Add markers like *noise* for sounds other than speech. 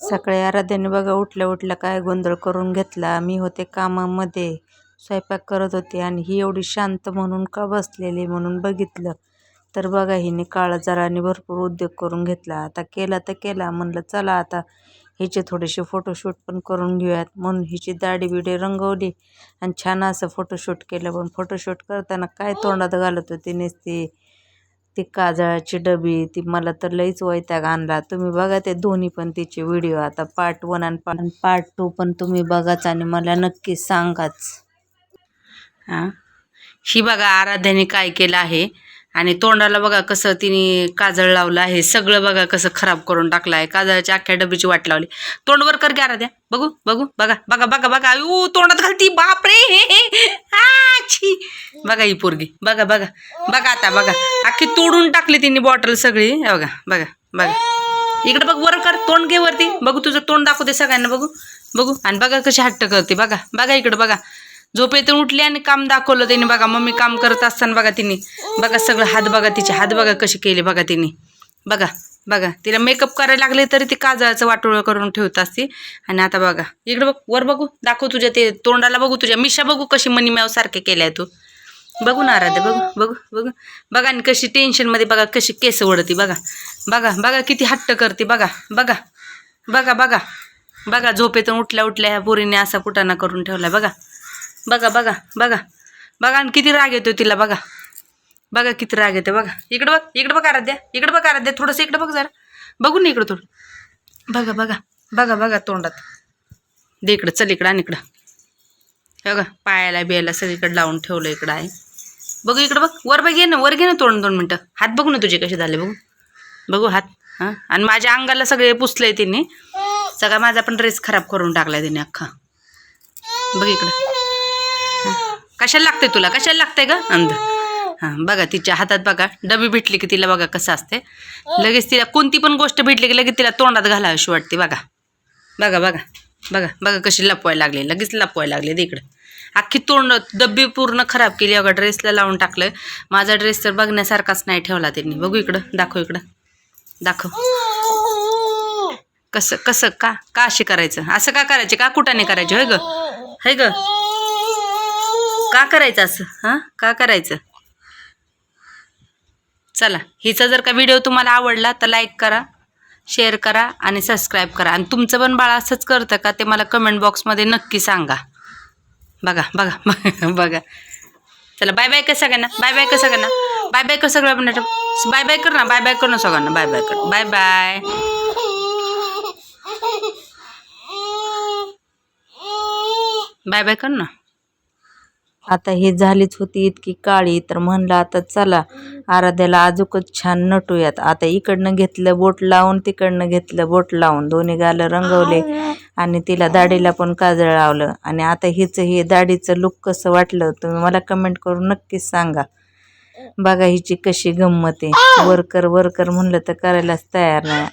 सकाळी आराध्याने बघा उठल्या उठल्या काय गोंधळ करून घेतला. मी होते कामामध्ये स्वयंपाक करत होते आणि ही एवढी शांत म्हणून का बसलेली म्हणून बघितलं. तर बघा हिने काळा जराने भरपूर उद्योग करून घेतला. आता केला तर केला. म्हणलं चला आता हिचे थोडेसे फोटोशूट पण करून घेऊयात. म्हणून हिची दाढी बिडी रंगवली आणि छान असं फोटोशूट केलं. पण फोटोशूट करताना काय तोंडात घालत होती नेसती? ती काजळाची डबी ती मला तर लईच वैताग आणला. तुम्ही बघा ते दोन्ही पण तिचे व्हिडिओ आता पार्ट वन आणि पार्ट पार्ट टू पण तुम्ही बघाच आणि मला नक्की सांगाच. हां? ही बघा आराध्याने काय केलं आहे? आणि तोंडाला बघा कसं तिने काजळ लावलं आहे सगळं बघा कसं खराब करून टाकलं आहे. काजळाच्या अख्ख्या डबीची वाट लावली. तोंडवर कर की द्या. बघू बघू बघा बघा बघा बघा. यू तोंडात घालती. बापरे! हे छी. बघा ही पोरगी. बघा बघा बघा आता बघा. अख्खी तोडून टाकली तिने बॉटल सगळी. बघा बघा बघा. इकडे बघ वर कर. तोंड घे वरती. बघू तुझं तोंड दाखवते सगळ्यांना. बघू बघू. आणि बघा कशी हट्ट करते. बघा बघा इकडे बघा. झोपेतून उठली आणि काम दाखवलं त्याने बघा मम्मी काम करत असताना बघा तिने. बघा सगळं हात बघा तिचे हात बघा कसे केले बघा तिने. बघा बघा तिला मेकअप करायला लागले तरी ती काजळाचं वाटोळं करून ठेवत असते. आणि आता बघा इकडे बघ वर बघू दाखव तुझ्या ते तोंडाला बघू तुझ्या. मिशा बघू कशी मनी मॅव सारखे केल्या तू. बघू ना आराध्या बघू बघू बघू. बघा आणि कशी टेन्शनमध्ये बघा कशी केस ओढती बघा. बघा बघा किती हट्ट करते बघा बघा बघा बघा. बघा झोपेतून उठल्या उठल्या ह्या पोरीने असा कुटाणा करून ठेवला बघा. बघा बघा बघा. बघा आणि किती राग येतो तिला बघा. बघा किती राग येतो बघा. इकडं बघ इकडं बघ आराध्या इकडं बघ आराध्या थोडंसं इकडं बघ जरा. बघू ना इकडं थोडं. बघा बघा बघा बघा तोंडात. दे इकडं चल इकडं आणि इकडं. बघा पायाला बियाला सगळीकडे लावून ठेवलं इकडं आहे. बघू इकडं बघ वर बघ घे ना वर घे ना तोंड दोन मिनटं. हात बघू ना तुझे कसे झाले बघू. बघू हात हां. आणि माझ्या अंगाला सगळे पुसले तिने. सगळा माझा पण ड्रेस खराब करून टाकलाय तिने अख्खा. बघ इकडं. कशाला लागते तुला? कशाला लागते ग? अंध. हां बघा तिच्या हातात बघा डबी भेटली की तिला बघा कसं असते लगेच तिला कोणती पण गोष्ट भेटली की लगेच तिला तोंडात घालावीशी वाटते बघा. बघा बघा बघा बघा कशी लपवायला लागली लगेच लपवायला लागले ते इकडं. अख्खी तोंड डब्बी पूर्ण खराब केली अगं ड्रेसला लावून टाकलं माझा ड्रेस तर बघण्यासारखाच नाही ठेवला त्यांनी. बघू इकडं दाखव इकडं. दाखव. कसं कसं का का अशी करायचं? असं का करायचे? का कुठाने करायचे? होय ग? होय ग? का करायचं असं? हां? का करायचं? चला हिचा जर का व्हिडिओ तुम्हाला आवडला तर लाईक करा शेअर करा आणि सबस्क्राईब करा. आणि तुमचं पण बाळ असंच करतं का ते मला कमेंट बॉक्समध्ये नक्की सांगा. बघा बघा *laughs* बघा. चला बाय बाय कर सगळ्यांना? बाय बाय कर सगळ्यांना? बाय बाय कर सगळ्या बाय बाय कर ना बाय बाय कर ना सगळ्यांना. बाय बाय कर. बाय बाय बाय बाय कर ना? आता ही झालीच होती इतकी काळी तर म्हणलं आता चला आराध्याला अजूकच छान नटूयात. आता इकडनं घेतलं बोट लावून तिकडनं घेतलं बोट लावून. दोन्ही गालं रंगवले आणि तिला दाढीला पण काजळ लावलं. आणि आता हिचं हे दाढीचं लुक कसं वाटलं तुम्ही मला कमेंट करून नक्कीच सांगा. बघा हिची कशी गंमत आहे. वर्कर वर्कर म्हणलं तर करायलाच तयार नाही.